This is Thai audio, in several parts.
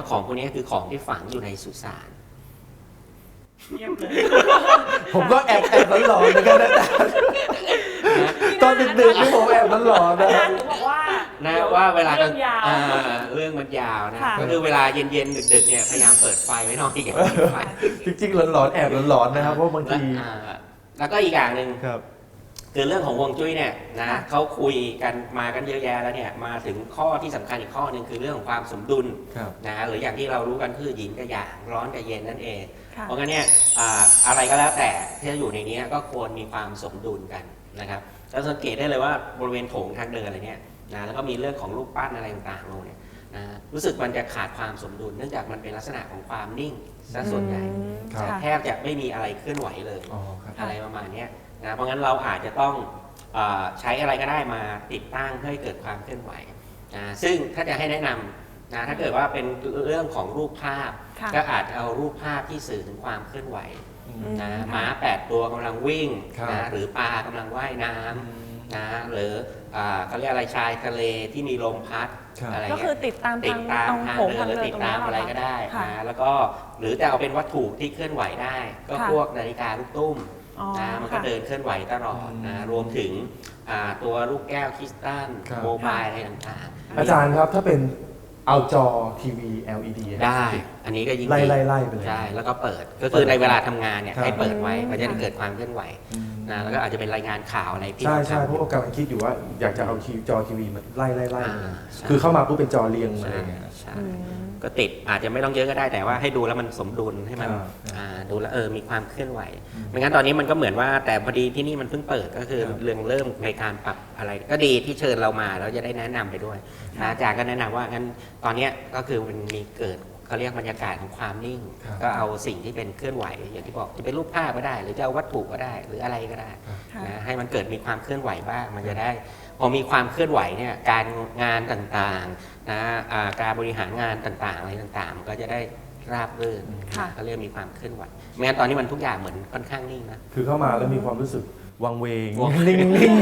ว่าของพวกนี้คือของที่ฝังอยู่ในสุสานเยี่ยมเลยผมก็แอบแอบหลอนๆเหมือนกันนะอาจารย์ตอนดึกๆนี่ผมแอบหลอนๆอานะ จารย์ถึงบอกว่า นะเดี๋ยว่าเวลาเรื่องยาวอ่เรื่องมันยาวนะค่ะ ก็คือเวลาเย็นๆดึกๆเนี่ยพยายามเปิดไฟไว้หน่อยอย่าเปิดไฟจริงๆหลอนๆแอบหลอนๆนะครับเพราะบางที แล้วอ่าแล้วก็อีกอย่างหนึ่งครับ คือเรื่องของฮวงจุ้ยเนี่ยนะค่ะเขาคุยกันมากันเยอะแยะแล้วเนี่ยมาถึงข้อที่สำคัญอีกข้อหนึ่งคือเรื่องของความสมดุลครับนะหรืออย่างที่เรารู้กันคือหยินกับหยางร้อนกับเย็นนั่นเองค่ะเพราะงั้นเนี่ยอ่าอะไรก็แล้วแต่ที่จะอยู่ในนี้ก็ควรมีความสมดุลกันนะครับแล้วสังเกตได้เลยว่าบริเวณโถงทางเดินอะไรเนี่ยนะแล้วก็มีเรื่องของรูปปั้นอะไรต่างๆลงเนี่ยนะรู้สึกมันจะขาดความสมดุล เนื่องจากมันเป็นลักษณะของความนิ่งซะส่วนใหญ่อืมครับค่ะแทบจะไม่มีอะไรเคลื่อนไหวเลยอ๋อครับอะไรประมาณเนี้ย นะเพราะงั้นเราอาจจะต้องเออใช้อะไรก็ได้มาติดตั้งเพื่อให้เกิดความเคลื่อนไหวนะซึ่งถ้าจะให้แนะนำนะถ้าเกิดว่าเป็นเรื่องของรูปภาพค่ะก็อาจจะเอารูปภาพที่สื่อถึงความเคลื่อนไหวอือืมนะค่ะม้าแปดตัวกำลังวิ่งครับนะหรือปลากำลังว่ายน้ำนะหรืออ่าเขาเรียกอะไรชายทะเลที่มีลมพัดครับอะไรก็เงี้ยคือติดตามติทาดงตามตรงทางโถงเดิทานงหรือเดินติดตรงตานี้มอะไรก็ได้ค่ะนะแล้วก็หรือจะเอาเป็นวัตถุที่เคลื่อนไหวได้ ก็ค่ะพวกนาฬิกาลูกตุ้ม อ๋อนะมันก็ค่ะ เดินเคลื่อนไหวตลอดนะรวมถึงอ่าตัวลูกแก้วคริสตัลครับ โมบายอะไรต่างๆอาจารย์ครับถ้าเป็นเอาจอทีวี LED อะ ได้ อันนี้ก็ยิ่งไล่ดีไล่ไล่ไปเลยใช่แล้วก็เปิดก็คือในเวลาทำงานเนี่ยครับ ให้เปิดไว้อืมมันจะได้เกิดความเคลื่อนไหว อืม นะแล้วก็อาจจะเป็นรายงานข่าวอะไรที่ใช่เราใช่ทำเพราะว่ากำลังคิดอยู่ว่าอยากจะเอาทีจอทีวีมาไล่ไล่ไล่อ่าใช่ คือเข้ามาปุ๊บเป็นจอเรียงมาใช่เลยไงใช่อืม ก็ติดอาจจะไม่ต้องเยอะก็ได้แต่ว่าให้ดูแล้วมันสมดุลให้มันอ่าอ่าดูแล้วเออมีความเคลื่อนไหวอืมไม่งั้นตอนนี้มันก็เหมือนว่าแต่พอดีที่นี่มันเพิ่งเปิดก็คือครับ เรื่องเริ่มในการปรับอะไร ก็ดีที่เชิญเรามาแล้วจะได้แนะนำไปด้วยนะอาจารย์ก็แนะนำว่างั้นตอนเนี้ยก็คือมันมีเกิด เขาเรียกบรรยากาศของความนิ่ง ครับ ก็เอาสิ่งที่เป็นเคลื่อนไหว อย่างที่บอกจะเป็นรูปภาพก็ได้ หรือจะเอาวัตถุก็ได้ หรืออะไรก็ได้ค่ะนะให้มันเกิดมีความเคลื่อนไหวบ้างมันจะได้ พอมีความเคลื่อนไหวเนี่ยการงานต่างๆนะอ่าการบริหารงานต่างๆอะไรต่างๆมันก็จะได้ราบรื่นค่ะ ก็เรียกมีความเคลื่อนไหวไม่งั้นตอนนี้มันทุกอย่างเหมือนค่อนข้างนิ่งนะ คือเข้ามาแล้วมีความรู้สึก วังเวงวังนิ่งนิ่ง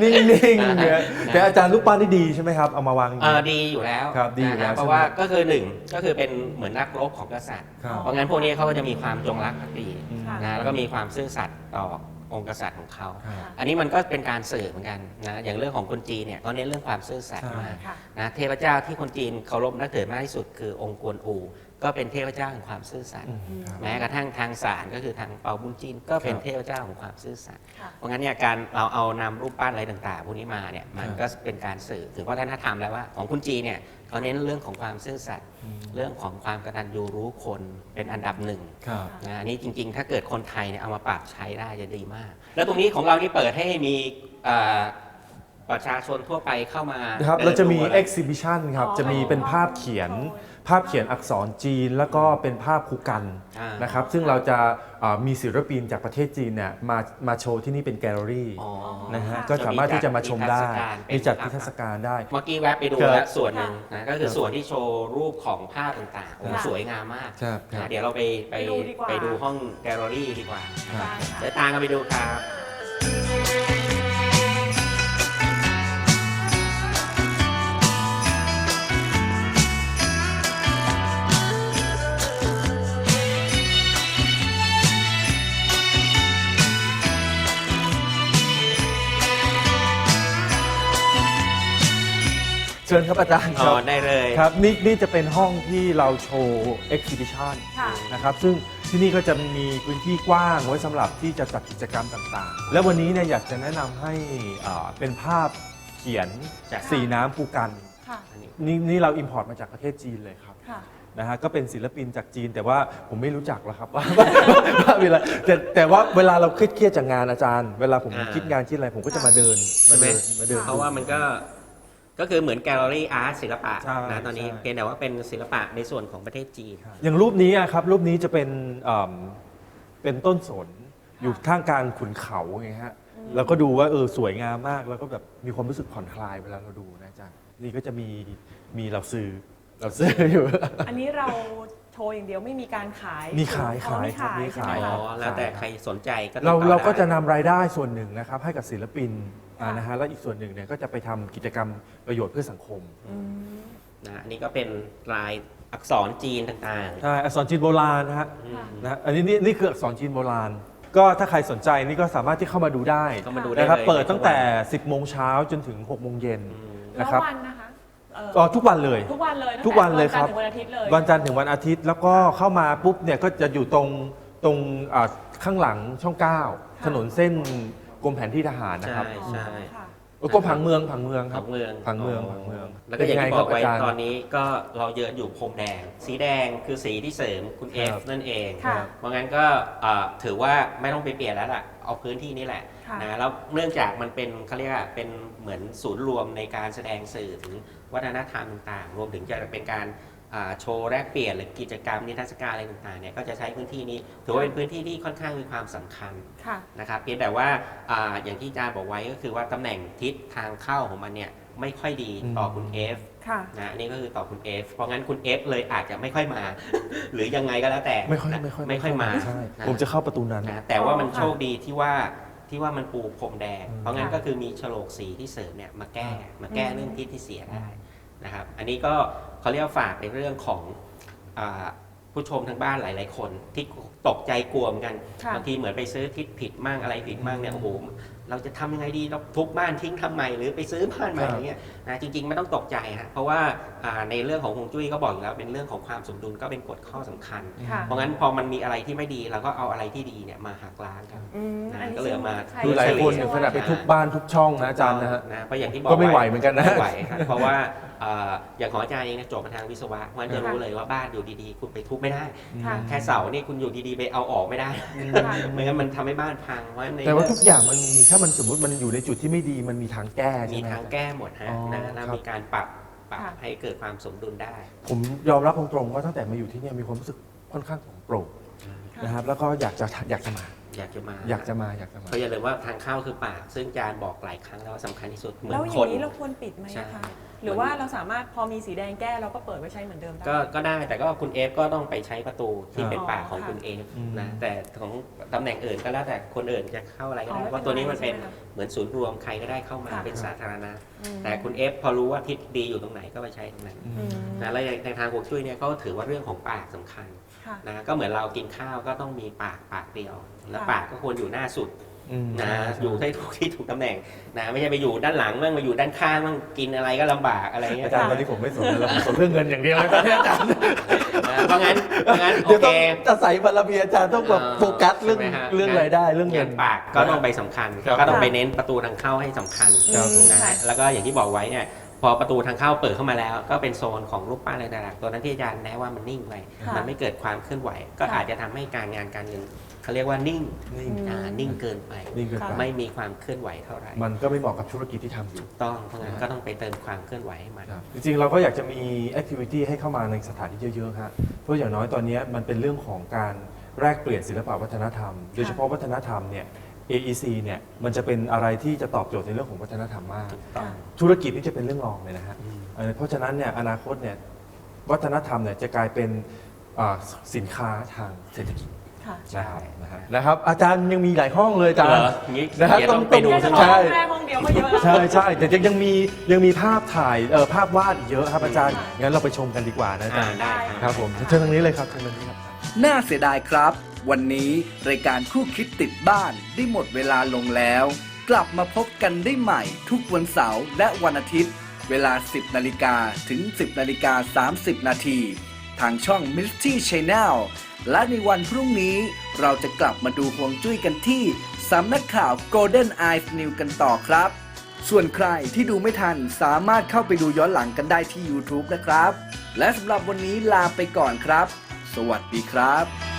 นิ่งนิ่งเนี่ยแต่อาจารย์รูปปั้นนี่ดีใช่ไหมครับเอามาวางอย่างเอนี้อดีอยู่แล้วครับดีอยู่นะแล้วเพราะว่าก็คือหนึ่งก็คือเป็นเหมือนนักรบของกษัตริย์ครับเพราะงั้นพวกนี้เขาก็จะมีความจงรักภักดีอืมค่ะนะแล้วก็มีความซื่อสัตย์ต่อองค์กษัตริย์ของเขาครับอันนี้มันก็เป็นการสื่อเหมือนกันนะ อย่างเรื่องของคนจีนเนี่ยเขาเน้นเรื่องความซื่อสัตย์ใช่มากค่ะนะ เทพเจ้าที่คนจีนเคารพนับถือมากที่สุดคือองค์กวนอู ก็เป็นเทพเจ้าแห่งความซื่อสัตย์อืมครับแม้กระทั่งทางศาลก็คือทางเปาบุญจีนก็เป็นครับเทพเจ้าของความซื่อสัตย์ค่ะเพราะงั้นเนี่ยการเราเอานำรูปปั้นอะไรต่างๆพวกนี้มาเนี่ยมันครับก็เป็นการสื่อถึงวัฒนธรรมแล้วว่าของคุณจีนเนี่ยเขาเน้นเรื่องของความซื่อสัตย์อืมเรื่องของความกตัญญูรู้คนเป็นอันดับหนึ่งครับนะอันนี้จริง ๆ ถ้าเกิดคนไทยเนี่ยเอามาปรับใช้ได้จะดีมาก แล้วตรงนี้ของเรานี่เปิดให้มีเอ่อ ประชาชนทั่วไปเข้ามานะครับดินเราจะมีดูอไร exhibition ครับ อ๋อจะมีเป็นภาพเขียน ภาพเขียนอักษรจีน แล้วก็เป็นภาพคูกันอ่านนะครับ ซึ่งเราจะเอ่อมีศิลปินจากประเทศจีนเนี่ยมามาโชว์ที่นี่เป็นแกลเลอรี่อ๋อนะฮะค่ะก็สามารถที่จะมาชมได้มีจัดมีจัดนิทรรศการได้ เมื่อกี้แวะไปดูครับแล้วส่วนหนึ่งนะก็คือครับส่วนที่โชว์รูปของภาพต่างๆโอ้โหค่ะ สวยงามมากครับครับ นะเดี๋ยวเราไปไปไปดูดีกว่า ไปดูห้องแกลเลอรี่ดีกว่าครับได้ค่ะ เดี๋ยวตามกันไปดูครับ เชิญครับอาจารย์คอ๋รัอบได้เลยครับนี่นี่จะเป็นห้องที่เราโชว์ exhibition ค่ะ นะครับซึ่งที่นี่ก็จะมีพื้นที่กว้างไว้สำหรับที่จะจัดกิจกรรมต่างๆ และวันนี้เนี่ยอยากจะแนะนำให้อ่าเป็นภาพเขียนจากสีน้ำภูกันค่ะ อันนี้ นี่นี่เราอิมพอร์ตมาจากประเทศจีนเลยครับ ค่ะ นะฮะก็เป็นศิลปินจากจีนแต่ว่าผมไม่รู้จักหรอกครับว่าว่าว่าเวลาแต่แต่ว่าเวลาเราเครียดๆจากงานอาจารย์ เวลาผมอ่า คิดงานคิดอะไรผมก็จะมาเดินมาใช่ไหมเดินมาเดินเพราะว่ามันก็ ก็คือเหมือนแกลเลอรี่อาร์ตศิลปะใช่นะตอนนี้ใช่ เพียงแต่ว่าเป็นศิลปะในส่วนของประเทศจีน อย่างรูปนี้อะครับรูปนี้จะเป็นอ่ำเป็นต้นสนอยู่ท่ามกลางขุนเขาไงฮะแล้วก็ดูว่าเออสวยงามมากแล้วก็แบบมีความรู้สึกผ่อนคลายเวลาเราดูนะอาจารย์นี่ก็จะมีมีเราซื้อเราซื้ออยู่ อันนี้เราโชว์อย่างเดียวไม่มีการขายมีขายอ๋อขายมีครับมีใช่ไหมขายคะอ๋อแล้วแต่ใครสนใจก็ติดเราต่อเราก็ได้จะนำรายได้ส่วนหนึ่งนะครับให้กับศิลปิน อ่าค่ะนะฮะแล้วอีกส่วนหนึ่งเนี่ยก็จะไปทำกิจกรรมประโยชน์เพื่อสังคมอืม นะอันนี้ก็เป็นลายอักษรจีนต่างใช่อักษรจีนโบราณนะฮะๆอืม นะฮะอันนี้นี่นี่คืออักษรจีนโบราณ ก็ถ้าใครสนใจนี่ก็สามารถที่เข้ามาดูได้เข้ามาดูได้นะครับเลยเปิดตั้งแต่ 10 โมงเช้าจนถึง 6 โมงเย็นอืมแล้วนะครับวันนะคะเอ่อก็ทุกวันเลย ทุกวันเลยตั้งแต่ทุกวันเลยครับจันทร์ถึงวันอาทิตย์เลยวันจันทร์ถึงวันอาทิตย์แล้วก็เข้ามาปุ๊บเนี่ยก็จะอยู่ตรงตรงอ่าข้างหลังช่อง 9 ถนนเส้น กรมแผนที่ทหารนะครับใช่อ๋อค่ะ เออกรมผังเมืองผังเมืองคผัรับ งเมืองผังเมืองผังเมืองแล้วก็อย่างที่บอกไว้เป็นยังไงครับอาจารย์ตอนนี้ก็เราเยินอยู่พรมแดง สีแดงคือสีที่เสริมคุณเอฟครับนั่นเองค่ะเพราะงั้นก็เอ่อถือว่าไม่ต้องไปเปลี่ยนแล้วล่ะ เอาพื้นที่นี้แหละค่ะ นะแล้วเนื่องจากมันเป็นเขาเรียกว่าเป็นเหมือนศูนย์รวมในการแสดงสื่อถึงวัฒนธรรมต่างๆ รวมถึงจะเป็นการอ่า โชว์แลกเปลี่ยนหรือกิจกรรมนิทรรศการอะไรต่างๆเนี่ยก็จะใช้พื้นที่นี้ถือว่าเป็นพื้นที่ที่ค่อนข้างมีความสำคัญค่ะนะครับเพียงแต่ว่าอาอย่างที่อาจารย์บอกไว้ก็คือว่าตำแหน่งทิศทางเข้าของมันเนี่ยไม่ค่อยดีต่อคุณ F ค่ะนะอันนี่ก็คือต่อคุณ F เพราะงั้นคุณ F เลยอาจจะไม่ค่อยมา หรือยังไงก็แล้วแต่ไม่ค่อยนะไม่ค่อยไม่ค่อยมาใช่นะผมจะเข้าประตูนั้นนะแต่ว่ามันอ๋อค่ะโชคดีที่ว่าที่ว่ามันปูพรมแดงอืมเพราะงั้นค่ะก็คือมีฉลกสีที่เสริมเนี่ยมาแก้มาแก้อืมเรื่องทิศที่เสียได้นะครับ อันนี้ก็ เขาเรียกว่าฝากในเรื่องของอาผู้ชมทางบ้านหลาย ๆ คนที่ตกใจกลัวเหมือนกันค่ะบางทีเหมือนไปซื้อทิศผิดมั่งอะไรผิดมั่งเนี่ยโอ้โหเราจะทำยังไงดีเราทุบบ้านทิ้งทำใหม่หรือไปซื้อบ้านใหม่ครับอย่างเงี้ยนะจริง ๆ ไม่ต้องตกใจฮะเพราะว่าอ่าในเรื่องของฮวงจุ้ยก็บอกอยู่แล้วเป็นเรื่องของความสมดุลก็เป็นกฎข้อสำคัญค่ะเพราะงั้นพอมันมีอะไรที่ไม่ดีเราก็เอาอะไรที่ดีเนี่ยมาหักล้างกันอืมนะอันนี้ก็เลยเอามาใช้คือหลายคนใช้ถึงช่วขนาดไปทุบบ้านทุบช่องนะอาจารย์นะฮะนะเพราะอย่างที่บอกก็ไม่ไหวเหมือนกันนะไม่ไหวครับเพราะว่าเอ่ออย่างของอาจารย์เองเนี่ยจบมาทางวิศวะเพราะฉะนั้นจะรู้เลยว่าบ้านอยู่ดีๆ คุณไปทุบไม่ได้ ค่ะแค่เสานี่คุณอยู่ดีๆ ไปเอาออกไม่ได้ ค่ะ ไม่งั้นมันทำให้บ้านพังเพราะฉะนั้นในแต่ว่าทุกอย่างมันมีถ้ามันสมมติมันอยู่ในจุดที่ไม่ดีมันมีทางแก้มีใช่ไหม ทางแก้หมดฮะอ๋อนะแล้วครับ มีการปรับปรับค่ะ ให้เกิดความสมดุลได้ ผมยอมรับตรงๆว่าตั้งแต่มาอยู่ที่เนี่ยมีความรู้สึกค่อนข้างโปร่งค่ะนะครับแล้วก็อยากจะอยากจะมา อยากจะมาอยากจะมาอยากจะมา เพราะอย่าลืมว่าทางเข้าคือปาก ซึ่งอาจารย์บอกหลายครั้งแล้วว่าสำคัญที่สุดเหมือแล้วนอคย่าน งนี้เราควรปิดไหมใช่ อะคะหรือว่าเราสามารถพอมีสีแดงแก้เราก็เปิดไว้ใช้เหมือนเดิมได้ ก็ก็ได้แต่ก็คุณเอฟก็ต้องไปใช้ประตูที่ครับเป็นปากของอ๋อค่ะคุณเอฟอืม นะแต่ของตำแหน่งอื่นก็แล้วแต่คนอื่นจะเข้าอะไรก็อ๋อได้ไม่เพราะตัวนี้มันเป็นใช่ไหคะเหมือนศูนย์รวมใครก็ได้เข้ามาค่ะ เป็นสาธารณะ อืมแต่คุณเอฟพอรู้ว่าทิศดีอยู่ตรงไหนก็ไปใช้ตรงนั้นอืม นะแล้วในทางฮวงจุ้ยเนี่ยเขาถือว่าเรื่องของปากสำคัญค่ะ นะก็เหมือนเรากินข้าวก็ต้องมีปากปากเดียว แล้วค่ะปากก็ควรอยู่หน้าสุดอืมนะอยู่ให้ถูกที่ถูกตำแหน่งนะไม่ใช่ไปอยู่ด้านหลังบ้างมาอยู่ด้านข้างบ้างกินอะไรก็ลำบากอะไรเงี้ยอาจารย์ตอนนี้ผมไม่สนแล้วผมสนเรื่องเงินอย่างเดียวเลยตอนนี้อาจารย์นะเพราะงั้นเพราะงั้นโอเดี๋ยวเคต้องจะใส่บารมีอาจารย์ต้องแบบโฟกัสเรื่องใช่ไหมฮะเรื่องรายได้เรื่องเงินปากก็ต้องไปสำคัญครับก็ต้องไปเน้นประตูทางเข้าให้สำคัญครับผมนะค่ะฮะแล้วก็อย่างที่บอกไว้เนี่ย พอประตูทางเข้าเปิดเข้ามาแล้ว ก็เป็นโซนของรูปปั้นอะไรต่างๆตัวนั้นที่อาจารย์แนะว่ามันนิ่งไปค่ะมันไม่เกิดความเคลื่อนไหว ก็ค่ะอาจจะทำให้การงานการเงินเขาเรียกว่านิ่งนิ่งอ่านิ่งเกินไป นิ่งเกินไปไม่มีความเคลื่อนไหวเท่าไหร่มันก็ไม่เหมาะกับธุรกิจที่ทำอยู่ ต้องเพราะงั้นก็ต้องไปเติมความเคลื่อนไหวให้มัน ครับจริงๆ เราก็อยากจะมีแอคทิวิตี้ให้เข้ามาในสถานที่เยอะๆฮะเพราะอย่างน้อยตอนนี้มันเป็นเรื่องของการแลกเปลี่ยนศิลปะวัฒนธรรม โดยเฉพาะวัฒนธรรมเนี่ย AEC เนี่ยมันจะเป็นอะไรที่จะตอบโจทย์ในเรื่องของวัฒนธรรมมากต้องธุรกิจนี่จะเป็นเรื่องรองเลยนะฮะอืมเออเพราะฉะนั้นเนี่ยอนาคตเนี่ยวัฒนธรรมเนี่ยจะกลายเป็นอ่าสินค้าทางเศรษฐกิจค่ะใช่นะครับนะครับ อาจารย์ยังมีหลายห้องเลยอาจารเหรย์ออย่างนี้นะครับเดี๋ยวต้องต้องไปดูแค่ซะจะหบน่อกอยห้องแรกห้องเดียวก็เยอะแล้ว ใช่ใช่แต่ยังยังมียังมีภาพถ่ายเอ่อภาพวาดอีกเยอะครับอาจารย์งั้นเราไปชมกันดีกว่านะอาจารย์อ่าได้ครับผมเชิญทางนี้เลยครับเชิญทางนี้ครับ น่าเสียดายครับ วันนี้รายการคู่คิดติดบ้านได้หมดเวลาลงแล้ว กลับมาพบกันได้ใหม่ทุกวันเสาร์และวันอาทิตย์ เวลา 10นาฬิกาถึง 10นาฬิกา30 นาทีทางช่อง Misty Channel และในวันพรุ่งนี้เราจะกลับมาดูห่วงจุ้ยกันที่สำนักข่าว Golden Eyes News กันต่อครับ ส่วนใครที่ดูไม่ทันสามารถเข้าไปดูย้อนหลังกันได้ที่ YouTube นะครับ และสำหรับวันนี้ลาไปก่อนครับ สวัสดีครับ